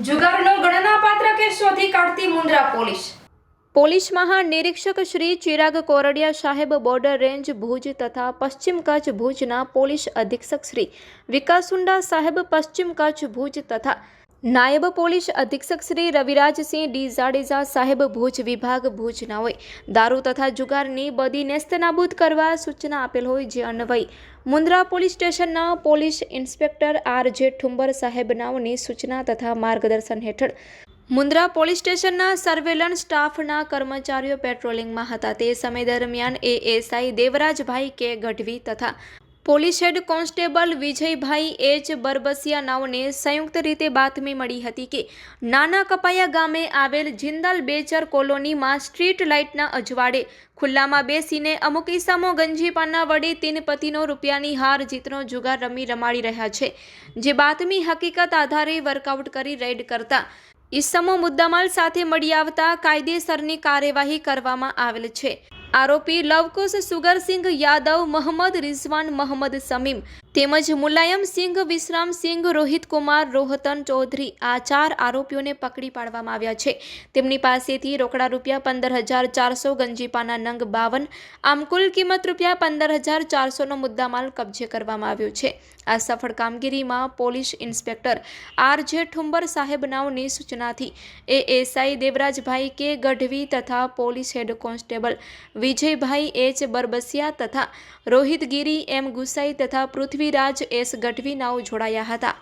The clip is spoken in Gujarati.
જુગારનો ગણનાપાત્ર કેસ શોધી કાઢતી મુંદ્રા પોલીસ. પોલીસ મહાનિરીક્ષક શ્રી ચિરાગ કોરડિયા સાહેબ બોર્ડર રેન્જ ભુજ તથા પશ્ચિમ કચ્છ ભુજના પોલીસ અધિક્ષક શ્રી વિકાસુંડા સાહેબ પશ્ચિમ કચ્છ ભુજ તથા નાયબ પોલીસ અધિક્ષક શ્રી રવિરાજસિંહ ડી જાડેજા સાહેબ ભુજ વિભાગ ભુજનાઓએ દારૂ તથા જુગારની બદી નેસ્તનાબૂદ કરવા સૂચના આપેલ હોય જે અન્વયે. મુન્દ્રા પોલીસ સ્ટેશનના police inspector R J Thumbar સાહેબનાઓની સૂચના તથા માર્ગદર્શન હેઠળ. મુન્દ્રા પોલીસ સ્ટેશનના સર્વેલન્સ સ્ટાફના કર્મચારીઓ પેટ્રોલિંગમાં હતા. તે સમય દરમિયાન એએસઆઈ દેવરાજભાઈ કે ગઢવી તથા police head constable Vijaybhai H Barbasiya નાઓને સંયુક્ત રીતે બાતમી મળી હતી કે નાના કપાયા ગામે આવેલ જિંદાલ બેચર કોલોનીમાં સ્ટ્રીટ લાઇટના અજવાળે ખુલ્લામાં બેસીને અમુક ઈસામો ગંજીપાના વડે તીન પતિનો રૂપિયાની હાર જીતનો જુગાર રમી રમાડી રહ્યા છે. જે બાતમી હકીકત આધારે વર્કઆઉટ કરી રેડ કરતા ઈસમો મુદ્દામાલ સાથે મળી આવતા કાયદેસરની કાર્યવાહી કરવામાં આવેલ છે. આરોપી લવકુશ સુગરસિંઘ યાદવ મોહમ્મદ રિઝવાન મોહમ્મદ સમીમ તેમજ મુલાયમસિંહ વિશ્રામસિંહ રોહિતકુમાર રોહતન ચૌધરી આ ચાર આરોપીઓને પકડી પાડવામાં આવ્યા છે. તેમની પાસેથી રોકડા રૂપિયા પંદર હજાર ચારસો, ગંજીપાના નંગ બાવન, આમ કુલ કિંમત રૂપિયા પંદર હજાર ચારસોનો મુદ્દામાલ કબજે કરવામાં આવ્યો છે. આ સફળ કામગીરીમાં police inspector R J Thumbar સાહેબ નાઓની સૂચનાથી એએસઆઈ દેવરાજભાઈ કે ગઢવી તથા police head constable Vijaybhai H Barbasiya તથા રોહિતગીરી એમ ગુસાઈ તથા પૃથ્વીરાજ એસ ગઢવીનાઓ જોડાયા હતા.